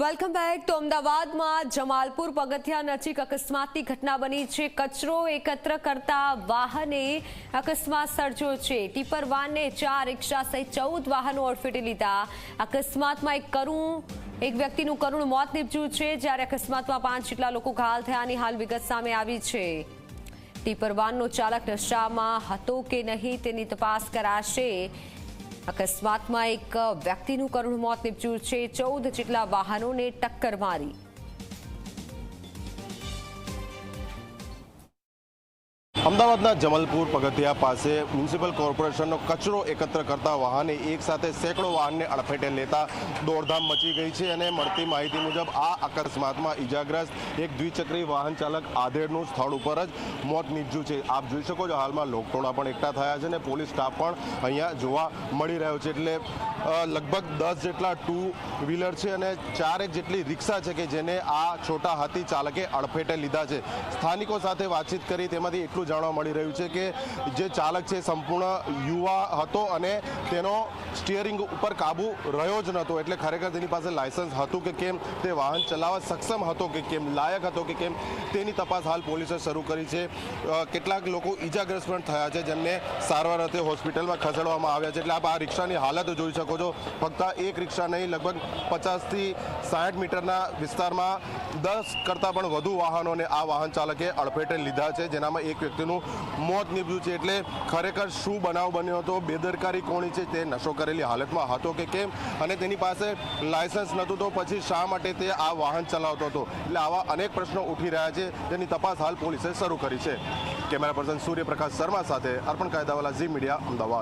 Welcome back તો અમદાવાદમાં જમાલપુર પગથિયા નજીક અકસ્માતની ઘટના બની છે. કચરો એકત્ર કરતા વાહને અકસ્માત સર્જ્યો છે. ટીપર વાનને ચાર રિક્ષા સહિત ચૌદ વાહનો અડફેટે લીધા. અકસ્માતમાં એક કરુણ, એક વ્યક્તિનું કરુણ મોત નીપજ્યું છે. જ્યારે અકસ્માતમાં પાંચ જેટલા લોકો ઘાયલ થયાની હાલ વિગત સામે આવી છે. ટીપર વાનનો ચાલક નશામાં હતો કે નહીં તેની તપાસ કરાશે. અકસ્માતમાં એક વ્યક્તિનું કરુણ મોત નિપજ્યું છે. ચૌદ જેટલા વાહનોને ટક્કર મારી. અમદાવાદના જમલપુર પગથિયા પાસે મ્યુનિસિપલ કોર્પોરેશનનો કચરો એકત્ર કરતા વાહને એક સાથે સેંકડો વાહનને અડફેટે લેતા દોડધામ મચી ગઈ છે અને મળતી માહિતી મુજબ આ અકસ્માતમાં ઇજાગ્રસ્ત એક દ્વિચક્રી વાહન ચાલક આધેડનું સ્થળ ઉપર જ મોત નીપજ્યું છે. આપ જોઈ શકો છો હાલમાં લોકટોણા પણ એકઠા થયા છે અને પોલીસ સ્ટાફ પણ અહીંયા જોવા મળી રહ્યો છે. એટલે લગભગ દસ જેટલા ટુ વ્હીલર છે અને ચારેક જેટલી રિક્ષા છે કે જેને આ છોટા હાથી ચાલકે અડફેટે લીધા છે. સ્થાનિકો સાથે વાતચીત કરી તેમાંથી એટલું જાણવા મળી રહ્યું છે કે જે ચાલક છે સંપૂર્ણ યુવા હતો અને તેનો સ્ટિયરિંગ ઉપર કાબુ રહ્યો જ નહોતો. એટલે ખરેખર તેની પાસે લાયસન્સ હતું કે કેમ? તે વાહન ચલાવવા સક્ષમ હતો કે કેમ? લાયક હતો કે કેમ? તેની તપાસ હાલ પોલીસે શરૂ કરી છે. કેટલાક લોકો ઈજાગ્રસ્ત પણ થયા છે, જેમને સારવાર અર્થે હોસ્પિટલમાં ખસેડવામાં આવ્યા છે. એટલે આપ આ રિક્ષાની હાલત જોઈ શકો છો. ફક્ત એક રિક્ષા નહીં, લગભગ પચાસથી સાઠ મીટરના વિસ્તારમાં દસ કરતાં પણ વધુ વાહનોને આ વાહન ચાલકે અડફેટે લીધા છે, જેનામાં એક વ્યક્તિનું મોત નીપજ્યું છે. એટલે ખરેખર શું બનાવ બન્યો હતો, બેદરકારી કોણી છે તે નશો કરેલી હાલતમાં હતો કે કેમ? અને તેની પાસે લાયસન્સ નહોતું તો પછી શા માટે તે આ વાહન ચલાવતો હતો? એટલે આવા અનેક પ્રશ્નો ઉઠી રહ્યા છે, જેની તપાસ હાલ પોલીસે શરૂ કરી છે. કેમેરા પર્સન સૂર્યપ્રકાશ શર્મા સાથે અર્પણ કાયદાવાલા ઝી મીડિયા, અમદાવાદ.